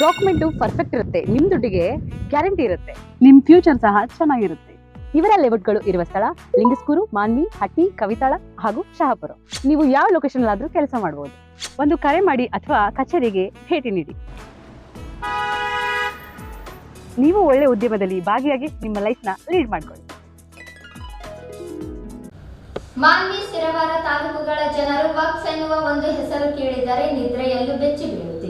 Document perfect ಇರುತ್ತೆ. ನಿಮ್ ದುಡ್ಡಿಗೆ ಗ್ಯಾರಂಟಿ ಇರುತ್ತೆ. ನಿಮ್ ಫ್ಯೂಚರ್ ಸಹ ಚೆನ್ನಾಗಿರುತ್ತೆ. ಇವರ ಲೇಔಟ್ಗಳು ಇರುವ ಸ್ಥಳ ಲಿಂಗಸ್ಕೂರು ಮಾನ್ವಿ ಹಟ್ಟಿ ಕವಿತಾಳ ಹಾಗೂ ಶಹಾಪುರ. ನೀವು ಯಾವ ಲೊಕೇಶನ್ ಆದ್ರೂ ಕೆಲಸ ಮಾಡಬಹುದು ಒಂದು ಕರೆ ಮಾಡಿ ಅಥವಾ ಕಚೇರಿಗೆ ಭೇಟಿ ನೀಡಿ. ನೀವು ಒಳ್ಳೆ ಉದ್ಯಮದಲ್ಲಿ ಭಾಗಿಯಾಗಿ ನಿಮ್ಮ ಲೈಫ್ನ ಲೀಡ್ ಮಾಡ್ಕೊಳ್ಳಿ. ಮಾನ್ವಿ ಸಿರವಾರ ತಾಲೂಕುಗಳ ಜನರು ವಕ್ಸ್ ಎನ್ನುವ ಒಂದು ಹೆಸರು ಕೇಳಿದರೆ ನಿದ್ರೆಯಲ್ಲೂ ಬೆಚ್ಚಿ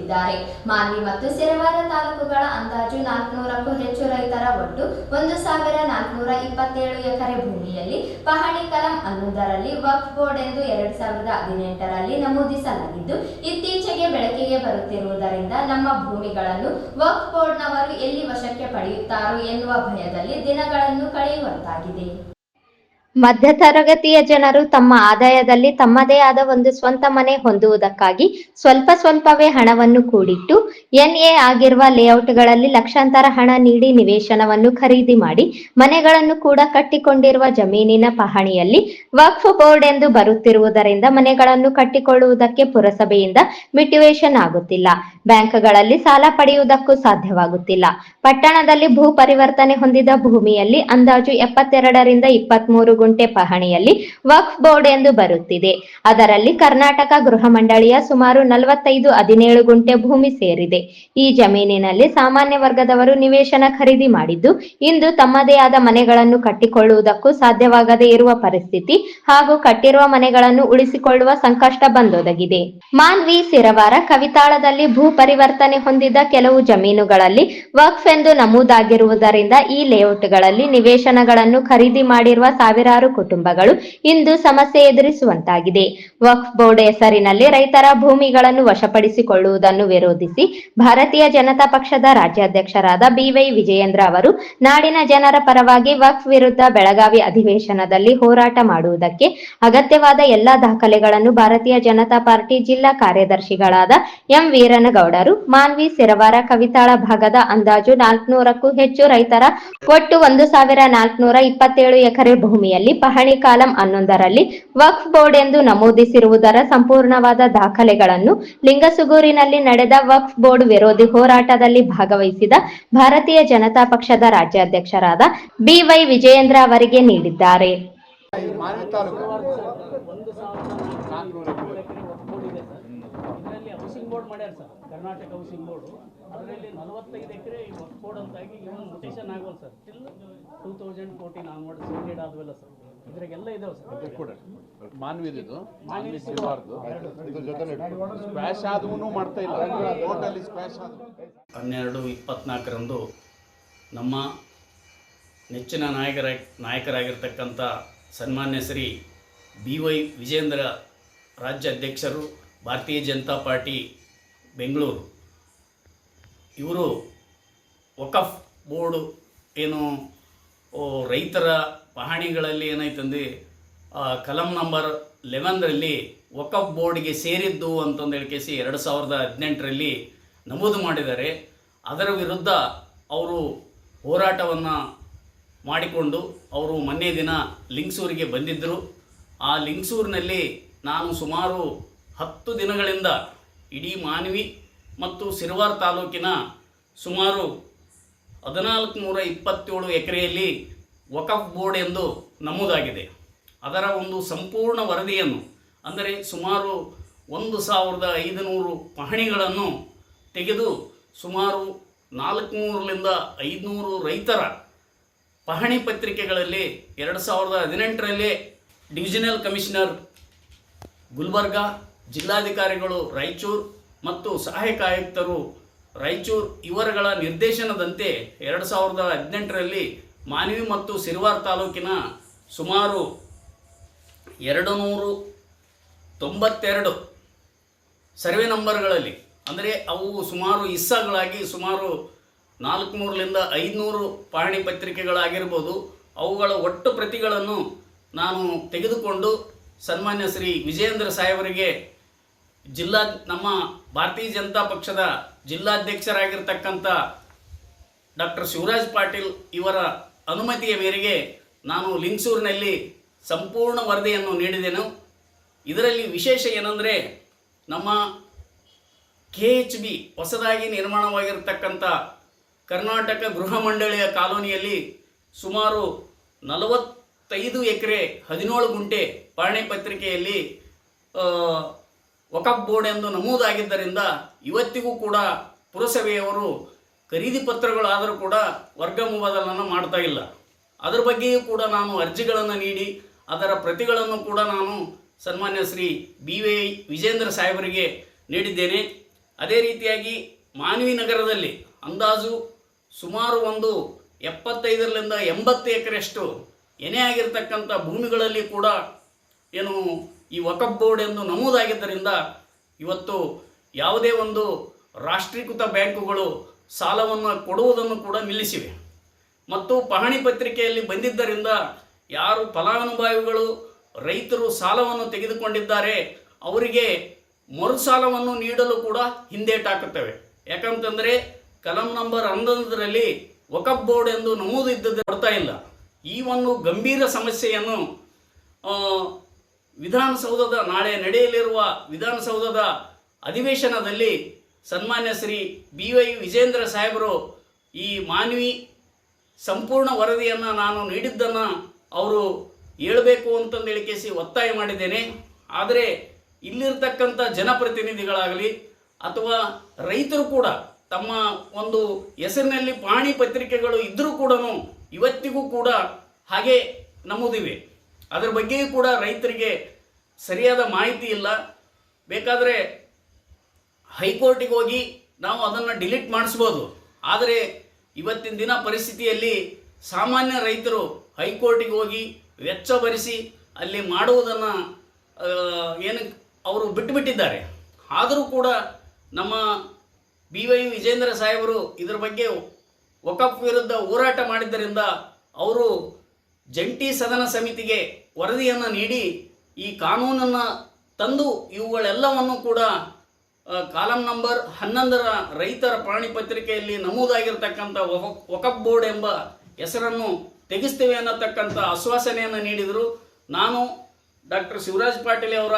ಬೀಳುತ್ತಿದ್ದಾರೆ ಮಾನ್ವಿ ಮತ್ತು ಸಿರವಾರ ತಾಲೂಕುಗಳ ಅಂದಾಜು ನಾಲ್ಕುನೂರಕ್ಕೂ ಹೆಚ್ಚು ರೈತರ ಒಟ್ಟು ಒಂದು ಸಾವಿರ ನಾಲ್ಕುನೂರ ಇಪ್ಪತ್ತೇಳು ಎಕರೆ ಭೂಮಿಯಲ್ಲಿ ಪಹಣಿ ಕಲಂ ಹನ್ನೊಂದರಲ್ಲಿ ವಕ್ಫ್ ಬೋರ್ಡ್ ಎಂದು ಎರಡ್ ಸಾವಿರದ ಹದಿನೆಂಟರಲ್ಲಿ ನಮೂದಿಸಲಾಗಿದ್ದು, ಇತ್ತೀಚೆಗೆ ಬೆಳಕಿಗೆ ಬರುತ್ತಿರುವುದರಿಂದ ನಮ್ಮ ಭೂಮಿಗಳನ್ನು ವಕ್ಫ್ ಬೋರ್ಡ್ನವರು ಎಲ್ಲಿ ವಶಕ್ಕೆ ಪಡೆಯುತ್ತಾರೋ ಎನ್ನುವ ಭಯದಲ್ಲಿ ದಿನಗಳನ್ನು ಕಳೆಯುವಂತಾಗಿದೆ. ಮಧ್ಯತರಗತಿಯ ಜನರು ತಮ್ಮ ಆದಾಯದಲ್ಲಿ ತಮ್ಮದೇ ಆದ ಒಂದು ಸ್ವಂತ ಮನೆ ಹೊಂದುವುದಕ್ಕಾಗಿ ಸ್ವಲ್ಪ ಸ್ವಲ್ಪವೇ ಹಣವನ್ನು ಕೂಡಿಟ್ಟು ಎನ್ಎ ಆಗಿರುವ ಲೇಔಟ್ಗಳಲ್ಲಿ ಲಕ್ಷಾಂತರ ಹಣ ನೀಡಿ ನಿವೇಶನವನ್ನು ಖರೀದಿ ಮಾಡಿ ಮನೆಗಳನ್ನು ಕೂಡ ಕಟ್ಟಿಕೊಂಡಿರುವ ಜಮೀನಿನ ಪಹಣಿಯಲ್ಲಿ ವಕ್ಫ್ ಬೋರ್ಡ್ ಎಂದು ಬರುತ್ತಿರುವುದರಿಂದ ಮನೆಗಳನ್ನು ಕಟ್ಟಿಕೊಳ್ಳುವುದಕ್ಕೆ ಪುರಸಭೆಯಿಂದ ಮಿಟಿವೇಶನ್ ಆಗುತ್ತಿಲ್ಲ. ಬ್ಯಾಂಕ್ಗಳಲ್ಲಿ ಸಾಲ ಪಡೆಯುವುದಕ್ಕೂ ಸಾಧ್ಯವಾಗುತ್ತಿಲ್ಲ. ಪಟ್ಟಣದಲ್ಲಿ ಭೂ ಪರಿವರ್ತನೆ ಹೊಂದಿದ ಭೂಮಿಯಲ್ಲಿ ಅಂದಾಜು ಎಪ್ಪತ್ತೆರಡರಿಂದ ಇಪ್ಪತ್ಮೂರು ಗುಂಟೆ ಪಹಣಿಯಲ್ಲಿ ವಕ್ಫ್ ಬೋರ್ಡ್ ಎಂದು ಬರುತ್ತಿದೆ. ಅದರಲ್ಲಿ ಕರ್ನಾಟಕ ಗೃಹ ಮಂಡಳಿಯ ಸುಮಾರು ನಲವತ್ತೈದು ಹದಿನೇಳು ಗುಂಟೆ ಭೂಮಿ ಸೇರಿದೆ. ಈ ಜಮೀನಿನಲ್ಲಿ ಸಾಮಾನ್ಯ ವರ್ಗದವರು ನಿವೇಶನ ಖರೀದಿ ಮಾಡಿದ್ದು, ಇಂದು ತಮ್ಮದೇ ಆದ ಮನೆಗಳನ್ನು ಕಟ್ಟಿಕೊಳ್ಳುವುದಕ್ಕೂ ಸಾಧ್ಯವಾಗದೇ ಇರುವ ಪರಿಸ್ಥಿತಿ ಹಾಗೂ ಕಟ್ಟಿರುವ ಮನೆಗಳನ್ನು ಉಳಿಸಿಕೊಳ್ಳುವ ಸಂಕಷ್ಟ ಬಂದೊದಗಿದೆ. ಮಾನ್ವಿ ಸಿರವಾರ ಕವಿತಾಳದಲ್ಲಿ ಭೂ ಪರಿವರ್ತನೆ ಹೊಂದಿದ ಕೆಲವು ಜಮೀನುಗಳಲ್ಲಿ ವಕ್ಫ್ ಎಂದು ನಮೂದಾಗಿರುವುದರಿಂದ ಈ ಲೇಔಟ್ಗಳಲ್ಲಿ ನಿವೇಶನಗಳನ್ನು ಖರೀದಿ ಮಾಡಿರುವ ಸಾವಿರಾರು ಕುಟುಂಬಗಳು ಇಂದು ಸಮಸ್ಯೆ ಎದುರಿಸುವಂತಾಗಿದೆ. ವಕ್ಫ್ ಬೋರ್ಡ್ ಹೆಸರಿನಲ್ಲಿ ರೈತರ ಭೂಮಿಗಳನ್ನು ವಶಪಡಿಸಿಕೊಳ್ಳುವುದನ್ನು ವಿರೋಧಿಸಿ ಭಾರತೀಯ ಜನತಾ ಪಕ್ಷದ ರಾಜ್ಯಾಧ್ಯಕ್ಷರಾದ ಬಿವೈ ವಿಜಯೇಂದ್ರ ಅವರು ನಾಡಿನ ಜನರ ಪರವಾಗಿ ವಕ್ಫ್ ವಿರುದ್ಧ ಬೆಳಗಾವಿ ಅಧಿವೇಶನದಲ್ಲಿ ಹೋರಾಟ ಮಾಡುವುದಕ್ಕೆ ಅಗತ್ಯವಾದ ಎಲ್ಲಾ ದಾಖಲೆಗಳನ್ನು ಭಾರತೀಯ ಜನತಾ ಪಾರ್ಟಿ ಜಿಲ್ಲಾ ಕಾರ್ಯದರ್ಶಿಗಳಾದ ಎಂ ವೀರನಗೌಡರು, ಮಾನ್ವಿ ಸಿರವಾರ ಕವಿತಾಳ ಭಾಗದ ಅಂದಾಜು ನಾಲ್ಕುನೂರಕ್ಕೂ ಹೆಚ್ಚು ರೈತರ ಒಟ್ಟು ಒಂದು ಸಾವಿರ ನಾಲ್ಕುನೂರ ಇಪ್ಪತ್ತೇಳು ಎಕರೆ ಭೂಮಿಯಲ್ಲಿ ಪಹಣಿ ಕಾಲಂ ಹನ್ನೊಂದರಲ್ಲಿ ವಕ್ಫ್ ಬೋರ್ಡ್ ಎಂದು ನಮೂದಿಸಿರುವುದರ ಸಂಪೂರ್ಣವಾದ ದಾಖಲೆಗಳನ್ನು ಲಿಂಗಸುಗೂರಿನಲ್ಲಿ ನಡೆದ ವಕ್ಫ್ ಬೋರ್ಡ್ ವಿರೋಧಿ ಹೋರಾಟದಲ್ಲಿ ಭಾಗವಹಿಸಿದ ಭಾರತೀಯ ಜನತಾ ಪಕ್ಷದ ರಾಜ್ಯಾಧ್ಯಕ್ಷರಾದ ಬಿವೈ ವಿಜಯೇಂದ್ರ ಅವರಿಗೆ ನೀಡಿದ್ದಾರೆ. ಕರ್ನಾಟಕ ಅದರಲ್ಲಿ ನಲವತ್ತೈದು ಎಕರೆ ವರ್ಕ್ ಬೋರ್ಡ್ ಅಂತಾಗಿ ಇವನ್ ಮುಟೇಷನ್ ಆಗೋಲ್ಲ sir. Till two thousand fourteen onward ಸೀನಿಯಡ್ ಆದ್ವಲ್ಲ ಸರ್. ಇದ್ರಾಗೆಲ್ಲ ಇದಾವೆ ಸರ್. ಇದು ಕೂಡ ಮಾನ್ವಿದಿದು ಮಾನ್ವಿ ಸಿಲ್ವಾರ್ದು ಇದ್ರ ಜೊತೆ ಸ್ಕ್ವಾಶ್ ಮಾಡ್ತಾ ಇಲ್ಲ. ಟೋಟಲಿ ಸ್ಕ್ವಾಶ್ ಹನ್ನೆರಡು ಇಪ್ಪತ್ನಾಲ್ಕರಂದು ನಮ್ಮ ನೆಚ್ಚಿನ ನಾಯಕರ ನಾಯಕರಾಗಿರ್ತಕ್ಕಂಥ ಸನ್ಮಾನ್ಯ ಶ್ರೀ ಬಿ ವೈ ವಿಜೇಂದ್ರ ರಾಜ್ಯ ಅಧ್ಯಕ್ಷರು ಭಾರತೀಯ ಜನತಾ ಪಾರ್ಟಿ ಬೆಂಗಳೂರು. ಇವರು ವಕಫ್ ಬೋರ್ಡು ಏನು ರೈತರ ಪಹಣಿಗಳಲ್ಲಿ ಏನಾಯ್ತಂದು ಕಲಂ ನಂಬರ್ ಲೆವೆನ್ರಲ್ಲಿ ವಕಫ್ ಬೋರ್ಡ್ಗೆ ಸೇರಿದ್ದು ಅಂತಂದು ಹೇಳ್ಕೇಸಿ ಎರಡು ಸಾವಿರದ ಹದಿನೆಂಟರಲ್ಲಿ ನಮೂದು ಮಾಡಿದ್ದಾರೆ. ಅದರ ವಿರುದ್ಧ ಅವರು ಹೋರಾಟವನ್ನು ಮಾಡಿಕೊಂಡು ಅವರು ಮೊನ್ನೆ ದಿನ ಲಿಂಗ್ಸೂರಿಗೆ ಬಂದಿದ್ದರು. ಆ ಲಿಂಗ್ಸೂರಿನಲ್ಲಿ ನಾನು ಸುಮಾರು ಹತ್ತು ದಿನಗಳಿಂದ ಇಡೀ ಮಾನ್ವಿ ಮತ್ತು ಸಿರ್ವಾರ್ ತಾಲೂಕಿನ ಸುಮಾರು ಹದಿನಾಲ್ಕು ನೂರ ಇಪ್ಪತ್ತೇಳು ಎಕರೆಯಲ್ಲಿ ವಕಫ್ ಬೋರ್ಡ್ ಎಂದು ನಮೂದಾಗಿದೆ. ಅದರ ಒಂದು ಸಂಪೂರ್ಣ ವರದಿಯನ್ನು, ಅಂದರೆ ಸುಮಾರು ಒಂದು ಸಾವಿರದ ಐದುನೂರು ಪಹಣಿಗಳನ್ನು ತೆಗೆದು ಸುಮಾರು ನಾಲ್ಕುನೂರರಿಂದ ಐದುನೂರು ರೈತರ ಪಹಣಿ ಪತ್ರಿಕೆಗಳಲ್ಲಿ ಎರಡು ಸಾವಿರದ ಹದಿನೆಂಟರಲ್ಲಿ ಡಿವಿಷನಲ್ ಕಮಿಷನರ್ ಗುಲ್ಬರ್ಗ, ಜಿಲ್ಲಾಧಿಕಾರಿಗಳು ರಾಯಚೂರು ಮತ್ತು ಸಹಾಯಕ ಆಯುಕ್ತರು ರಾಯಚೂರು ಇವರುಗಳ ನಿರ್ದೇಶನದಂತೆ ಎರಡು ಸಾವಿರದ ಹದಿನೆಂಟರಲ್ಲಿ ಮಾನವಿ ಮತ್ತು ಸಿರ್ವಾರ್ ತಾಲೂಕಿನ ಸುಮಾರು ಎರಡು ನೂರು ತೊಂಬತ್ತೆರಡು ಸರ್ವೆ ನಂಬರ್ಗಳಲ್ಲಿ, ಅಂದರೆ ಅವು ಸುಮಾರು ಇಸ್ಸಾಗಳಾಗಿ ಸುಮಾರು ನಾಲ್ಕುನೂರರಿಂದ ಐದುನೂರು ಪಹಣಿ ಪತ್ರಿಕೆಗಳಾಗಿರ್ಬೋದು. ಅವುಗಳ ಒಟ್ಟು ಪ್ರತಿಗಳನ್ನು ನಾನು ತೆಗೆದುಕೊಂಡು ಸನ್ಮಾನ್ಯ ಶ್ರೀ ವಿಜಯೇಂದ್ರ ಸಾಹೇಬರಿಗೆ ಜಿಲ್ಲಾ ನಮ್ಮ ಭಾರತೀಯ ಜನತಾ ಪಕ್ಷದ ಜಿಲ್ಲಾಧ್ಯಕ್ಷರಾಗಿರ್ತಕ್ಕಂಥ ಡಾಕ್ಟರ್ ಶಿವರಾಜ್ ಪಾಟೀಲ್ ಇವರ ಅನುಮತಿಯ ಮೇರೆಗೆ ನಾನು ಲಿಂಗಸೂರಿನಲ್ಲಿ ಸಂಪೂರ್ಣ ವರದಿಯನ್ನು ನೀಡಿದೆನು ಇದರಲ್ಲಿ ವಿಶೇಷ ಏನಂದರೆ ನಮ್ಮ ಕೆ ಎಚ್ ಬಿ ಹೊಸದಾಗಿ ನಿರ್ಮಾಣವಾಗಿರ್ತಕ್ಕಂಥ ಕರ್ನಾಟಕ ಗೃಹ ಮಂಡಳಿಯ ಕಾಲೋನಿಯಲ್ಲಿ ಸುಮಾರು ನಲವತ್ತೈದು ಎಕರೆ ಹದಿನೇಳು ಗುಂಟೆ ಪಾಣಿ ಪತ್ರಿಕೆಯಲ್ಲಿ ವಕಫ್ ಬೋರ್ಡ್ ಎಂದು ನಮೂದಾಗಿದ್ದರಿಂದ ಇವತ್ತಿಗೂ ಕೂಡ ಪುರಸಭೆಯವರು ಖರೀದಿ ಪತ್ರಗಳಾದರೂ ಕೂಡ ವರ್ಗ ಮುಬದಲನ್ನು ಮಾಡ್ತಾ ಇಲ್ಲ. ಅದರ ಬಗ್ಗೆಯೂ ಕೂಡ ನಾನು ಅರ್ಜಿಗಳನ್ನು ನೀಡಿ, ಅದರ ಪ್ರತಿಗಳನ್ನು ಕೂಡ ನಾನು ಸನ್ಮಾನ್ಯ ಶ್ರೀ ಬಿ ವೈ ವಿಜೇಂದ್ರ ಸಾಹೇಬರಿಗೆ ನೀಡಿದ್ದೇನೆ. ಅದೇ ರೀತಿಯಾಗಿ ಮಾನವಿ ನಗರದಲ್ಲಿ ಅಂದಾಜು ಸುಮಾರು ಒಂದು ಎಪ್ಪತ್ತೈದರಿಂದ ಎಂಬತ್ತು ಎಕರೆಯಷ್ಟು ಎನೆ ಆಗಿರತಕ್ಕಂಥ ಭೂಮಿಗಳಲ್ಲಿ ಕೂಡ ಏನು ಈ ವಕಫ್ ಬೋರ್ಡ್ ಎಂದು ನಮೂದಾಗಿದ್ದರಿಂದ ಇವತ್ತು ಯಾವುದೇ ಒಂದು ರಾಷ್ಟ್ರೀಕೃತ ಬ್ಯಾಂಕುಗಳು ಸಾಲವನ್ನು ಕೊಡುವುದನ್ನು ಕೂಡ ನಿಲ್ಲಿಸಿವೆ. ಮತ್ತು ಪಹಣಿ ಪತ್ರಿಕೆಯಲ್ಲಿ ಬಂದಿದ್ದರಿಂದ ಯಾರು ಫಲಾನುಭವಿಗಳು, ರೈತರು ಸಾಲವನ್ನು ತೆಗೆದುಕೊಂಡಿದ್ದಾರೆ, ಅವರಿಗೆ ಮರುಸಾಲವನ್ನು ನೀಡಲು ಕೂಡ ಹಿಂದೇಟಾಕುತ್ತವೆ ಯಾಕಂತಂದರೆ ಕಲಂ ನಂಬರ್ ಹನ್ನೊಂದರಲ್ಲಿ ವಕಫ್ ಬೋರ್ಡ್ ಎಂದು ನಮೂದು ಇದ್ದದ್ದು ಕೊಡ್ತಾ ಇಲ್ಲ. ಈ ಒಂದು ಗಂಭೀರ ಸಮಸ್ಯೆಯನ್ನು ವಿಧಾನಸೌಧದ ನಾಳೆ ನಡೆಯಲಿರುವ ವಿಧಾನಸೌಧದ ಅಧಿವೇಶನದಲ್ಲಿ ಸನ್ಮಾನ್ಯ ಶ್ರೀ ಬಿ ವೈ ವಿಜೇಂದ್ರ ಸಾಹೇಬರು ಈ ಮಾನವಿ ಸಂಪೂರ್ಣ ವರದಿಯನ್ನು ನಾನು ನೀಡಿದ್ದನ್ನು ಅವರು ಹೇಳಬೇಕು ಅಂತಂದು ಹೇಳಿಕೇಸಿ ಒತ್ತಾಯ ಮಾಡಿದ್ದೇನೆ. ಆದರೆ ಇಲ್ಲಿರ್ತಕ್ಕಂಥ ಜನಪ್ರತಿನಿಧಿಗಳಾಗಲಿ ಅಥವಾ ರೈತರು ಕೂಡ ತಮ್ಮ ಒಂದು ಹೆಸರಿನಲ್ಲಿ ಪಾಣಿ ಪತ್ರಿಕೆಗಳು ಇದ್ದರೂ ಕೂಡ ಇವತ್ತಿಗೂ ಕೂಡ ಹಾಗೆ ನಮೂದಿವೆ. ಅದರ ಬಗ್ಗೆಯೂ ಕೂಡ ರೈತರಿಗೆ ಸರಿಯಾದ ಮಾಹಿತಿ ಇಲ್ಲ. ಬೇಕಾದರೆ ಹೈಕೋರ್ಟಿಗೆ ಹೋಗಿ ನಾವು ಅದನ್ನು ಡಿಲೀಟ್ ಮಾಡಿಸ್ಬೋದು. ಆದರೆ ಇವತ್ತಿನ ದಿನ ಪರಿಸ್ಥಿತಿಯಲ್ಲಿ ಸಾಮಾನ್ಯ ರೈತರು ಹೈಕೋರ್ಟಿಗೆ ಹೋಗಿ ವೆಚ್ಚ ಭರಿಸಿ ಅಲ್ಲಿ ಮಾಡುವುದನ್ನು ಏನು ಅವರು ಬಿಟ್ಟುಬಿಟ್ಟಿದ್ದಾರೆ. ಆದರೂ ಕೂಡ ನಮ್ಮ ಬಿ ವೈ ವಿಜೇಂದ್ರ ಸಾಹೇಬರು ಇದರ ಬಗ್ಗೆ ಒಕಪ್ ವಿರುದ್ಧ ಹೋರಾಟ ಮಾಡಿದ್ದರಿಂದ ಅವರು ಜಂಟಿ ಸದನ ಸಮಿತಿಗೆ ವರದಿಯನ್ನು ನೀಡಿ ಈ ಕಾನೂನನ್ನು ತಂದು ಇವುಗಳೆಲ್ಲವನ್ನು ಕೂಡ ಕಾಲಂ ನಂಬರ್ ಹನ್ನೊಂದರ ರೈತರ ಪ್ರಾಣಿ ಪತ್ರಿಕೆಯಲ್ಲಿ ನಮೂದಾಗಿರ್ತಕ್ಕಂಥ ವಕ- ವಕಫ್ ಬೋರ್ಡ್ ಎಂಬ ಹೆಸರನ್ನು ತೆಗೆಸ್ತೇವೆ ಅನ್ನತಕ್ಕಂಥ ಆಶ್ವಾಸನೆಯನ್ನು ನೀಡಿದರು. ನಾನು ಡಾಕ್ಟರ್ ಶಿವರಾಜ್ ಪಾಟೀಲ್ ಅವರ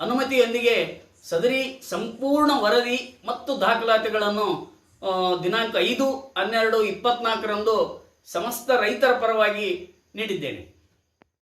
ಅನುಮತಿಯೊಂದಿಗೆ ಸದರಿ ಸಂಪೂರ್ಣ ವರದಿ ಮತ್ತು ದಾಖಲಾತಿಗಳನ್ನು ದಿನಾಂಕ ಐದು ಹನ್ನೆರಡು ಇಪ್ಪತ್ನಾಲ್ಕರಂದು ಸಮಸ್ತ ರೈತರ ಪರವಾಗಿ ನೀಡಿದ್ದೇನೆ.